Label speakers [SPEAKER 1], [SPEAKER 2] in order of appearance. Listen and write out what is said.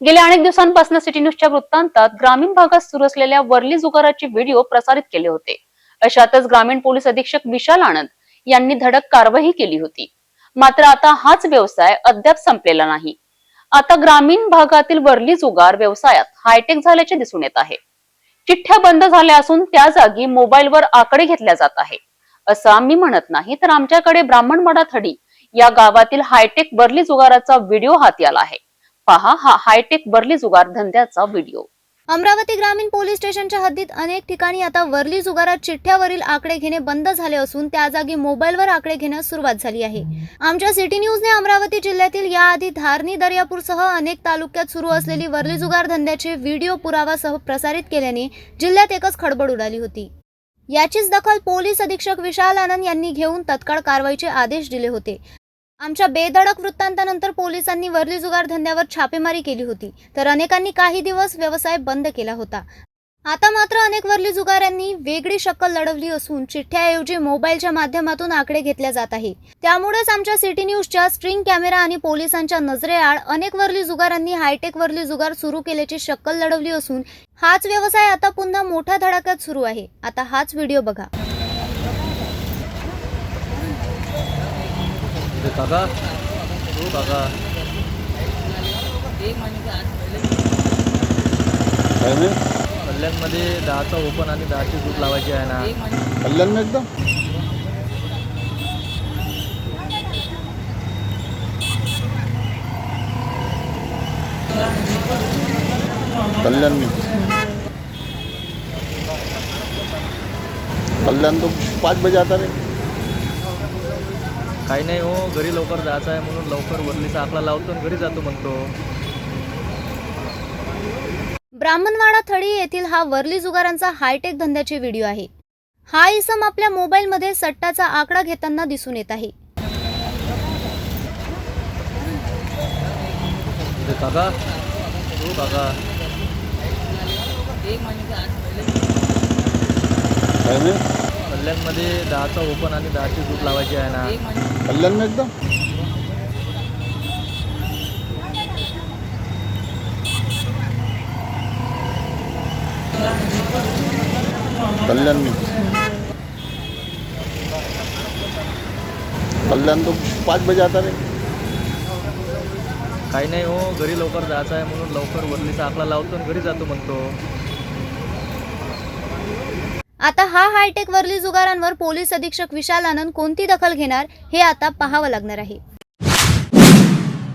[SPEAKER 1] गेल्या अनेक दिवसांपासून सिटी न्यूजच्या वृत्तांतात ग्रामीण भागात सुरू असलेल्या वरली जुगाराचे व्हिडिओ प्रसारित केले होते. अशातच ग्रामीण पोलीस अधीक्षक विशाल आनंद यांनी धडक कारवाई केली होती. मात्र आता हाच व्यवसाय अद्याप संपलेला नाही. आता ग्रामीण भागातील वरली जुगार व्यवसायात हायटेक झाल्याचे दिसून येत आहे. चिठ्ठ्या बंद झाल्या असून त्या जागी मोबाईलवर आकडे घेतल्या जात आहे. असं आम्ही म्हणत नाही तर आमच्याकडे ब्राह्मणवाडा थडी या गावातील हायटेक वरली जुगाराचा व्हिडिओ हाती आला आहे. पहा हा हायटेक बर्ली जुगार धंद्याचा व्हिडिओ
[SPEAKER 2] अमरावती ग्रामीण पोलीस स्टेशनच्या हद्दीत अनेक ठिकाणी आता वरली जुगारात चिठ्ठ्यावरील आकडे घेणे बंद झाले असून त्या जागी मोबाईलवर आकडे घेण्यास सुरुवात झाली आहे. आमच्या सिटी न्यूजने अमरावती जिल्ह्यातील याआधी धारणी दर्यापूरसह अनेक तालुक्यात सुरू असलेली वरली जुगार धंद्याचे व्हिडिओ पुरावासह प्रसारित केल्याने जिल्ह्यात एकच खडबड उडाली होती. याचीच दखल पोलीस अधीक्षक विशाल आनंद यांनी घेऊन तत्काळ कारवाईचे आदेश दिले होते. आमच्या बेधडक वृत्तांतानंतर पोलिसांनी वरली जुगार धंद्यावर छापेमारी केली होती तर अनेकांनी काही दिवस व्यवसाय बंद केला होता. आता मात्र अनेक वरली जुगारांनी वेगळी शक्कल लढवली असून चिठ्ठ्याऐवजी मोबाईलच्या माध्यमातून आकडे घेतल्या जात आहे. त्यामुळेच आमच्या सिटी न्यूजच्या स्ट्रिंग कॅमेरा आणि पोलिसांच्या नजरेआड अनेक वरली जुगारांनी हायटेक वरली जुगार सुरू केल्याची शक्कल लढवली असून हाच व्यवसाय आता पुन्हा मोठ्या धडाक्यात सुरू आहे. आता हाच व्हिडिओ बघा.
[SPEAKER 3] ते काका हो काका
[SPEAKER 4] काय नाही
[SPEAKER 3] कल्याणमध्ये दहाचा ओपन आणि दहाची दूध लावायची आहे ना.
[SPEAKER 4] कल्याण ना एकदम? कल्याण में। कल्याण तो पाच बजे आता रे
[SPEAKER 3] काही नाही हो घरी लवकर जायचं आहे म्हणून लवकर वरलीचा आकडा लावतो आणि घरी जातो म्हणतो.
[SPEAKER 2] ब्राह्मणवाडा थडी येथील हा वर्ली जुगारांचा हायटेक धंद्याचे व्हिडिओ आहे. हा इसम आपल्या मोबाईलमध्ये सट्टाचा आकडा घेताना दिसून येत आहे.
[SPEAKER 3] काका. हो काका.
[SPEAKER 4] काय नाही?
[SPEAKER 3] कल्याणमध्ये दहाचा ओपन आणि दहाची दूध लावायची आहे ना.
[SPEAKER 4] कल्याण में एकदम कल्याण में कल्याण तो पाच बजे आता रे.
[SPEAKER 3] काही नाही हो घरी लवकर जायचं आहे म्हणून लवकर वरलीचा आकडा लावतो आणि घरी जातो म्हणतो.
[SPEAKER 2] आता हा हायटेक वरली जुगारांवर पोलीस अधीक्षक विशाल आनंद कोणती दखल घेणार हे आता पाहावं लागणार आहे.